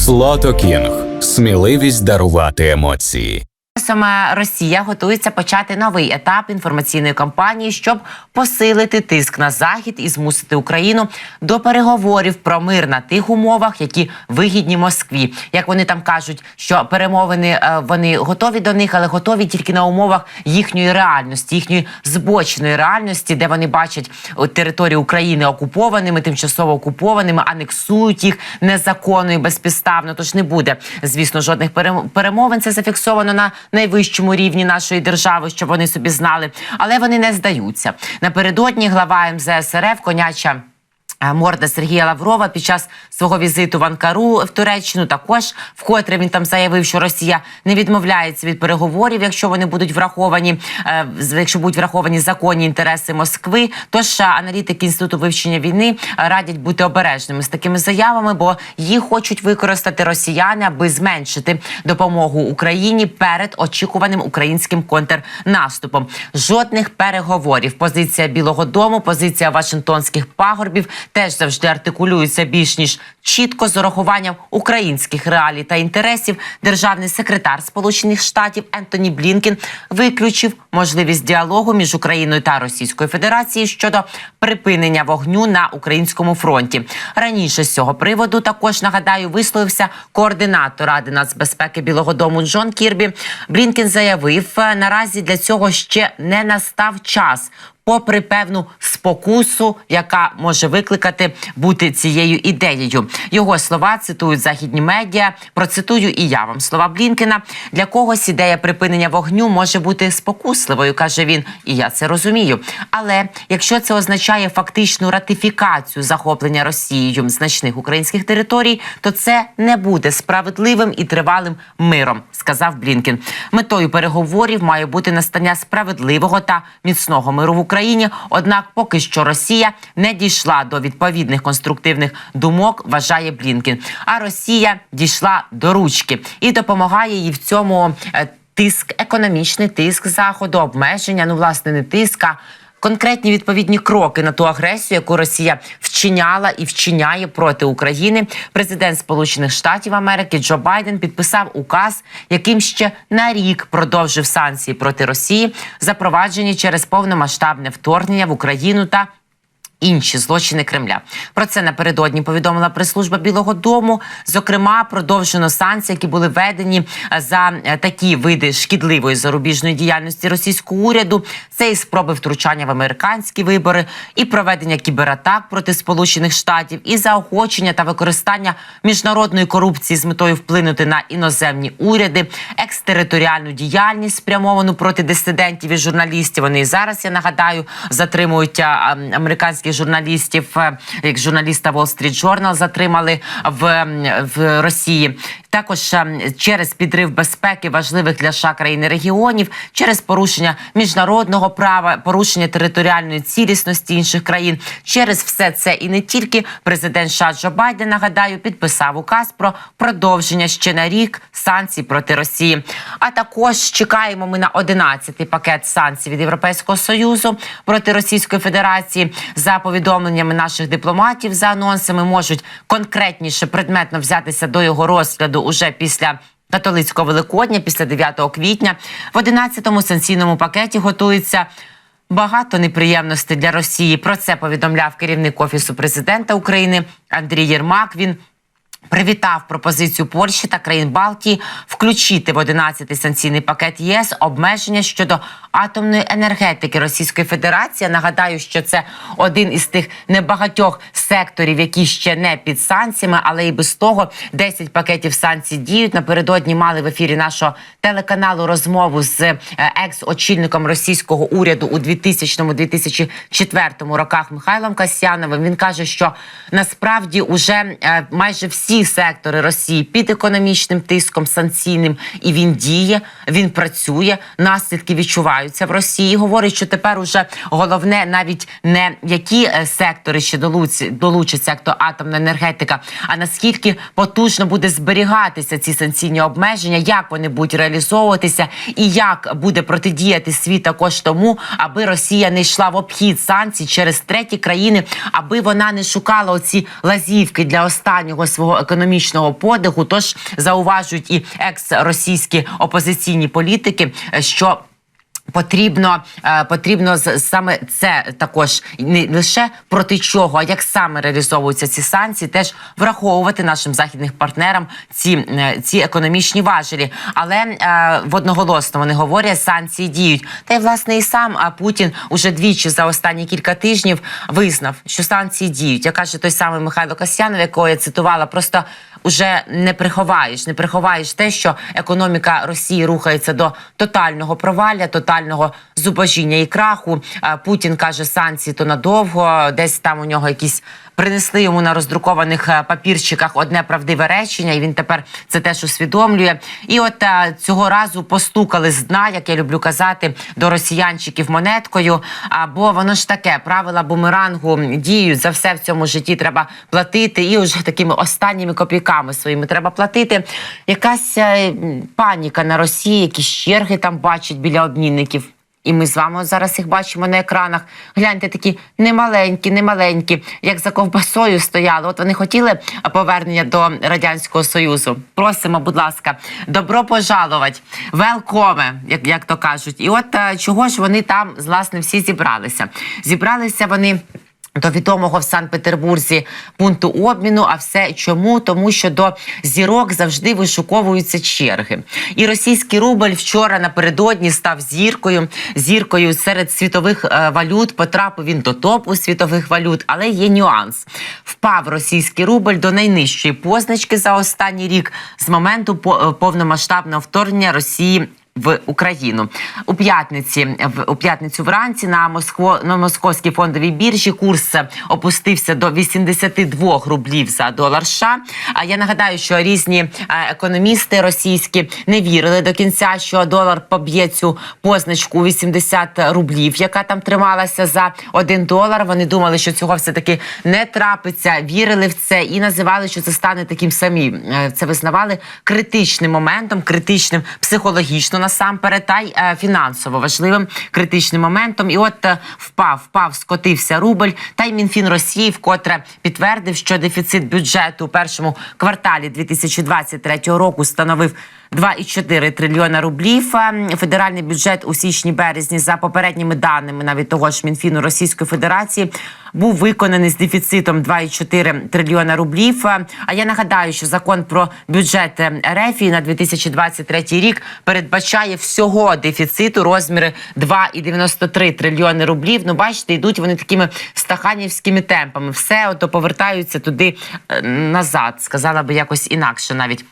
Слото Кінг. Сміливість дарувати емоції. Саме Росія готується почати новий етап інформаційної кампанії, щоб посилити тиск на захід і змусити Україну до переговорів про мир на тих умовах, які вигідні Москві. Як вони там кажуть, що перемовини е, вони готові до них, але готові тільки на умовах їхньої реальності, їхньої збоченої реальності, де вони бачать територію України окупованими, тимчасово окупованими, анексують їх незаконно і безпідставно. Тож не буде, звісно, жодних перемовин. Це зафіксовано на найвищому рівні нашої держави, щоб вони собі знали. Але вони не здаються. Напередодні глава МЗС РФ коняча. Е, Морда Сергія Лаврова під час свого візиту в Анкару в Туреччину також вкотре він там заявив, що Росія не відмовляється від переговорів, якщо вони будуть враховані, е, якщо будуть враховані законні інтереси Москви. Тож е, аналітики інституту вивчення війни е, радять бути обережними з такими заявами, бо їх хочуть використати росіяни, аби зменшити допомогу Україні перед очікуваним українським контрнаступом. Жодних переговорів. Позиція Білого Дому, позиція Вашингтонських пагорбів теж завжди артикулюється більш ніж чітко з урахуванням українських реалій та інтересів. Державний секретар Сполучених Штатів Ентоні Блінкен виключив можливість діалогу між Україною та Російською Федерацією щодо припинення вогню на українському фронті. Раніше з цього приводу також нагадаю висловився координатор Ради нацбезпеки Білого Дому Джон Кірбі. Блінкен заявив, «Е, наразі для цього ще не настав час. Попри певну спокусу, яка може викликати бути цією ідеєю, його слова цитують західні медіа. Процитую і я вам слова Блінкена. Для когось ідея припинення вогню може бути спокусливою, каже він, і я це розумію. Але якщо це означає фактичну ратифікацію захоплення Росією значних українських територій, то це не буде справедливим і тривалим миром, сказав Блінкен. Метою переговорів має бути настання справедливого та міцного миру в. Однак, поки що Росія не дійшла до відповідних конструктивних думок, вважає Блінкін. А Росія дійшла до ручки і допомагає їй в цьому е, тиск, економічний тиск заходу, обмеження. Ну, власне, не тиск, а Конкретні відповідні кроки на ту агресію, яку Росія вчиняла і вчиняє проти України. Президент Сполучених Штатів Америки Джо Байден підписав указ, яким ще на рік продовжив санкції проти Росії, запроваджені через повномасштабне вторгнення в Україну та інші злочини Кремля. Про це напередодні повідомила прес-служба Білого Дому. Зокрема, продовжено санкції, які були введені е, за е, такі види шкідливої зарубіжної діяльності російського уряду. Це і спроби втручання в американські вибори, і проведення кібератак проти Сполучених Штатів, і заохочення та використання міжнародної корупції з метою вплинути на іноземні уряди, екстериторіальну діяльність спрямовану проти дисидентів і журналістів. Вони зараз я нагадаю затримують а, а, американських журналістів, е, як журналіста Wall Street Journal затримали в, в Росії. Також ем, через підрив безпеки важливих для США країн і регіонів, через порушення міжнародного права, порушення територіальної цілісності інших країн. Через все це і не тільки президент США Джо Байден, нагадаю, підписав указ про продовження ще на рік санкцій проти Росії. А також чекаємо ми на 11-й пакет санкцій від Європейського союзу проти Російської Федерації. За повідомленнями наших дипломатів, за анонсами можуть конкретніше предметно взятися до його розгляду уже після. Католицького Великодня після 9 квітня в 11-му санкційному пакеті готується багато неприємностей для Росії. Про це повідомляв керівник офісу президента України Андрій Єрмак. Він Привітав пропозицію Польщі та країн Балтії включити в 11-й санкційний пакет ЄС обмеження щодо атомної енергетики Російської Федерації. Нагадаю, що це один із тих небагатьох секторів, які ще не під санкціями, але і без того 10 пакетів санкцій діють. Напередодні мали в ефірі нашого телеканалу розмову з е, екс-очільником російського уряду у 2000-2004 роках Михайлом Касьяновим. Він каже, що насправді уже е, майже всі сектори Росії під економічним тиском санкційним, і він діє, він працює. Наслідки відчуваються в Росії. Говорить, що тепер уже головне навіть не які е, сектори ще долучаться, як то атомна енергетика, а наскільки потужно буде зберігатися ці санкційні обмеження, як вони будуть реалізовуватися, і як буде протидіяти світ також тому, аби Росія не йшла в обхід санкцій через треті країни, аби вона не шукала оці лазівки для останнього свого економічного подиху. Тож зауважують і екс-російські опозиційні політики, е, що Потрібно, е, потрібно саме це також не лише проти чого, а як саме реалізовуються ці санкції, теж враховувати нашим західним партнерам ці, е, ці економічні важелі. Але е, в одноголосно вони говорять, санкції діють. Та й власне і сам Путін уже двічі за останні кілька тижнів визнав, що санкції діють. Я каже той самий Михайло Касьянов, якого я цитувала, просто уже не приховаєш, не приховаєш те, що економіка Росії рухається до тотального провалля, тотального зубожіння і краху. Путін каже, санкції то надовго, десь там у нього якісь. Принесли йому на роздрукованих е, папірчиках одне правдиве речення, і він тепер це теж усвідомлює. І от е, цього разу постукали з дна, як я люблю казати, до росіянчиків монеткою. Або воно ж таке правила бумерангу діють за все в цьому житті. Треба платити, і вже такими останніми копійками своїми треба платити. Якась е, паніка на Росії, якісь черги там бачать біля обмінників. І ми з вами зараз їх бачимо на екранах. Гляньте, такі немаленькі, немаленькі, як за ковбасою стояли. От вони хотіли повернення до радянського союзу. Просимо, будь ласка, добро пожаловать, велкоме, як, як то кажуть. І от е, чого ж вони там власне всі зібралися? Зібралися вони. До відомого в Санкт-Петербурзі пункту обміну. А все чому? Тому що до зірок завжди вишуковуються черги. І російський рубль вчора напередодні став зіркою. Зіркою серед світових е, валют потрапив він до топу світових валют, але є нюанс. Впав російський рубль до найнижчої позначки за останній рік з моменту е, повномасштабного вторгнення Росії в Україну у п'ятниці. В у п'ятницю вранці на Москво на московській фондовій біржі курс опустився до 82 рублів за долар. США. А я нагадаю, що різні е, економісти російські не вірили до кінця, що долар поб'є цю позначку 80 рублів, яка там трималася за 1 долар. Вони думали, що цього все таки не трапиться. Вірили в це і називали, що це стане таким самим. Е, Це визнавали критичним моментом, критичним психологічно насамперед, та й е, фінансово важливим критичним моментом. І от е, впав, впав, скотився рубль. Та й Мінфін Росії вкотре підтвердив, що дефіцит бюджету у першому кварталі 2023 року становив 2,4 трильйона рублів. Е, Федеральний бюджет у січні-березні за попередніми даними навіть того ж Мінфіну Російської Федерації був виконаний з дефіцитом 2,4 трильйона рублів. Е, А я нагадаю, що закон про бюджет е, РФ на 2023 рік передбачає всього дефіциту розміри 2,93 трильйони рублів. Ну, бачите, йдуть вони такими стаханівськими темпами. Все ото повертаються туди назад. Сказала би якось інакше навіть.